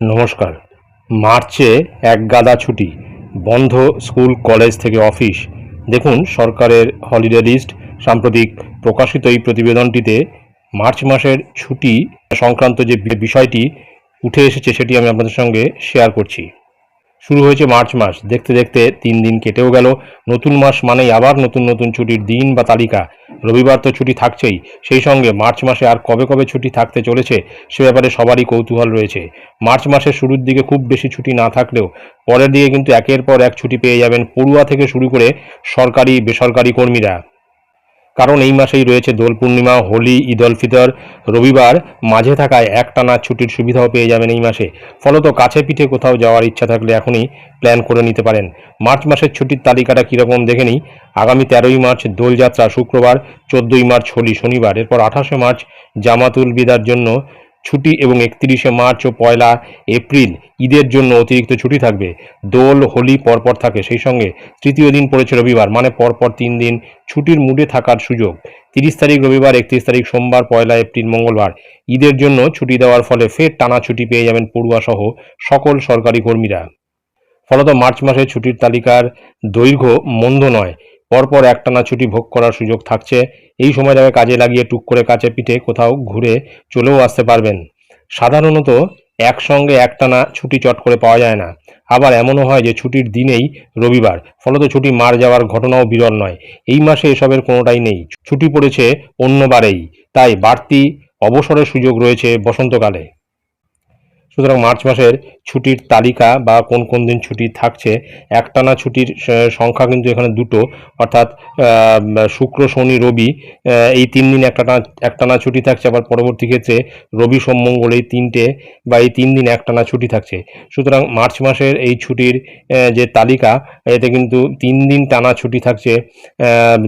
নমস্কার। মার্চে এক গাদা ছুটি, বন্ধ স্কুল, কলেজ থেকে অফিস। দেখুন সরকারের হলিডে লিস্ট। সাম্প্রতিক প্রকাশিত এই প্রতিবেদনটিতে মার্চ মাসের ছুটি সংক্রান্ত যে বিষয়টি উঠে এসেছে, সেটি আমি আপনাদের সঙ্গে শেয়ার করছি। শুরু হয়েছে মার্চ মাস। দেখতে দেখতে তিন দিন কেটেও গেল। নতুন মাস মানেই আবার নতুন নতুন ছুটির দিন বা তালিকা। রবিবার তো ছুটি থাকছেই। সেই সঙ্গে মার্চ মাসে আর কবে কবে ছুটি থাকতে চলেছে, সে ব্যাপারে সবারই কৌতূহল রয়েছে। মার্চ মাসের শুরুর দিকে খুব বেশি ছুটি না থাকলেও পরের দিকে কিন্তু একের পর এক ছুটি পেয়ে যাবেন পড়ুয়া থেকে শুরু করে সরকারি, বেসরকারি কর্মীরা। কারণ এই মাসেই রয়েছে দোল পূর্ণিমা, হোলি, ঈদ উল ফিতর। রবিবার মাঝে থাকায় একটানা ছুটির সুবিধাও পেয়ে যাবেন এই মাসে। ফলত কাছে পিঠে কোথাও যাওয়ার ইচ্ছা থাকলে এখনই প্ল্যান করে নিতে পারেন। মার্চ মাসের ছুটির তালিকাটা কীরকম দেখে নিই। আগামী তেরোই মার্চ দোলযাত্রা শুক্রবার, চোদ্দোই মার্চ হোলি শনিবার। এরপর আঠাশে মার্চ জামাতুল বিদার জন্য ছুটি এবং একত্রিশে মার্চ ও পয়লা এপ্রিল ঈদের জন্য অতিরিক্ত ছুটি থাকবে। দোল, হোলি পরপর থাকে, সেই সঙ্গে তৃতীয় দিন পড়েছে রবিবার মানে পরপর তিন দিন ছুটির মুডে থাকার সুযোগ। তিরিশ তারিখ রবিবার, একত্রিশ তারিখ সোমবার, পয়লা এপ্রিল, মঙ্গলবার। ঈদের জন্য ছুটি দেওয়ার ফলে ফের টানা ছুটি পেয়ে যাবেন পড়ুয়া সহ সকল সরকারি কর্মীরা। ফলত মার্চ মাসে ছুটির তালিকার দৈর্ঘ্য মন্দ নয়। পরপর একটানা ছুটি ভোগ করার সুযোগ থাকছে। এই সময় সময়টাকে কাজে লাগিয়ে টুক করে কাছে পিঠে কোথাও ঘুরে চলেও আসতে পারবেন। সাধারণত একসঙ্গে একটানা ছুটি চট করে পাওয়া যায় না। আবার এমনও হয় যে ছুটির দিনেই রবিবার, ফলত ছুটি মার যাওয়ার ঘটনাও বিরল নয়। এই মাসে এসবের কোনোটাই নেই। ছুটি পড়েছে অন্যবারেই। তাই বাড়তি অবসরের সুযোগ রয়েছে বসন্তকালে। সুতরাং মার্চ মাসের ছুটির তালিকা বা কোন কোন দিন ছুটি থাকছে, একটানা ছুটির সংখ্যা কিন্তু এখানে দুটো। অর্থাৎ শুক্র, শনি, রবি এই তিন দিন একটানা একটানা ছুটি থাকছে। আবার পরবর্তী ক্ষেত্রে রবি, সোম, মঙ্গল এই তিনটে বা এই তিন দিন একটানা ছুটি থাকছে। সুতরাং মার্চ মাসের এই ছুটির যে তালিকা, এতে কিন্তু তিন দিন টানা ছুটি থাকছে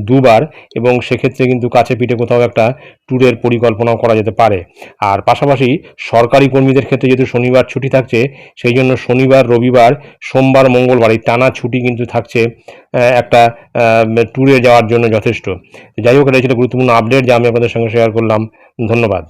দুবার এবং সেক্ষেত্রে কিন্তু কাছে পিঠে কোথাও একটা ট্যুরের পরিকল্পনাও করা যেতে পারে। আর পাশাপাশি সরকারি কর্মীদের ক্ষেত্রে যেহেতু শনিবার ছুটি থাকছে, সেই জন্য শনিবার, রবিবার, সোমবার, মঙ্গলবার এই টানা ছুটি কিন্তু থাকছে একটা ট্যুরে যাওয়ার জন্য যথেষ্ট। যাই হোক, এটা ছিল গুরুত্বপূর্ণ আপডেট যা আমি আপনাদের সঙ্গে শেয়ার করলাম। ধন্যবাদ।